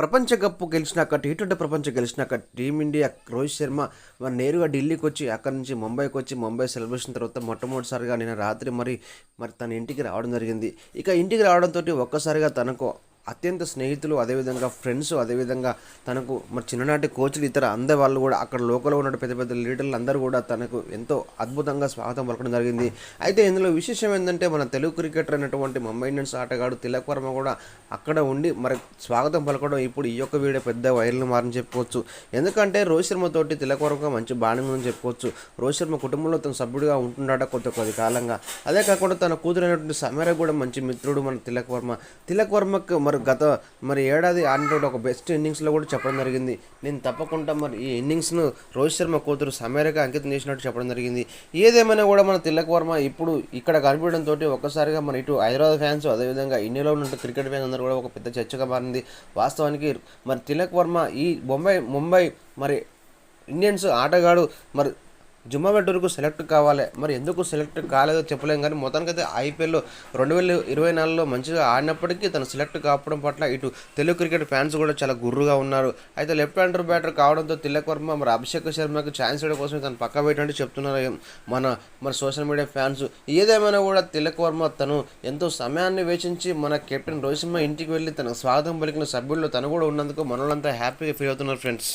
ప్రపంచ కప్ గెలిచినాక T twenty ప్రపంచ గెలిచినాక టీమిండియా రోహిత్ శర్మ మరి నేరుగా ఢిల్లీకి వచ్చి అక్కడి నుంచి ముంబైకి వచ్చి ముంబై సెలబ్రేషన్ తర్వాత మొట్టమొదటిసారిగా నిన్న రాత్రి మరి మరి తన ఇంటికి రావడం జరిగింది. ఇక ఇంటికి రావడంతో ఒక్కసారిగా తనకు అత్యంత స్నేహితులు అదేవిధంగా ఫ్రెండ్స్ అదేవిధంగా తనకు మరి చిన్ననాటి కోచ్లు ఇతర అందరి వాళ్ళు కూడా అక్కడ లోకల్లో ఉన్న పెద్ద పెద్ద లీడర్లు అందరూ కూడా తనకు ఎంతో అద్భుతంగా స్వాగతం పలకడం జరిగింది. అయితే ఇందులో విశేషం ఏంటంటే మన తెలుగు క్రికెటర్ అయినటువంటి ముంబై ఇండియన్స్ ఆటగాడు తిలక్ వర్మ కూడా అక్కడ ఉండి మరి స్వాగతం పలకడం ఇప్పుడు ఈ యొక్క వీడియో పెద్ద వైరల్ మారని చెప్పుకోవచ్చు. ఎందుకంటే రోహిత్ శర్మతోటి తిలక్ వర్మ మంచి బాండింగ్ ఉందని చెప్పుకోవచ్చు. రోహిత్ శర్మ కుటుంబంలో తన సభ్యుడిగా ఉంటున్నాడ కొద్ది కొద్ది కాలంగా. అదే కాకుండా తన కూతురైనటువంటి సమీర కూడా మంచి మిత్రుడు మన తిలక్ వర్మ. తిలక్ వర్మకు మరి గత మరి ఏడాది ఆడినటువంటి ఒక బెస్ట్ ఇన్నింగ్స్లో కూడా చెప్పడం జరిగింది. నేను తప్పకుండా మరి ఈ ఇన్నింగ్స్ను రోహిత్ శర్మ కూతురు సమేరగా అంకితం చేసినట్టు చెప్పడం జరిగింది. ఏదేమైనా కూడా మన తిలక్ వర్మ ఇప్పుడు ఇక్కడ కనిపించడంతో ఒక్కసారిగా మన ఇటు హైదరాబాద్ ఫ్యాన్స్ అదేవిధంగా ఇండియాలో ఉన్న క్రికెట్ ఫ్యాన్స్ అందరూ కూడా ఒక పెద్ద చర్చగా మారింది. వాస్తవానికి మరి తిలక్ వర్మ ఈ బొంబాయి ముంబై మరి ఇండియన్స్ ఆటగాడు మరి జుమ్మా వరకు సెలెక్ట్ కావాలి. మరి ఎందుకు సెలెక్ట్ కాలేదో చెప్పలేం కానీ మొత్తానికైతే ఐపీఎల్లో రెండు వేల ఇరవై నాలుగులో మంచిగా ఆడినప్పటికీ తను సెలెక్ట్ కావడం పట్ల ఇటు తెలుగు క్రికెట్ ఫ్యాన్స్ కూడా చాలా గుర్రుగా ఉన్నారు. అయితే లెఫ్ట్ హ్యాండర్ బ్యాటర్ కావడంతో తిలక్ వర్మ మరి అభిషేక్ శర్మకి ఛాన్స్ ఇవ్వడం కోసం తను పక్క పెట్టండి చెప్తున్నారు మన మన సోషల్ మీడియా ఫ్యాన్స్. ఏదేమైనా కూడా తిలక్ వర్మ తను ఎంతో సమయాన్ని వేచించి మన కెప్టెన్ రోహిత్ శర్మ ఇంటికి వెళ్ళి తన స్వాగతం పలికిన సభ్యుల్లో తను కూడా ఉన్నందుకు మనోళ్ళంతా హ్యాపీగా ఫీల్ అవుతున్నారు ఫ్రెండ్స్.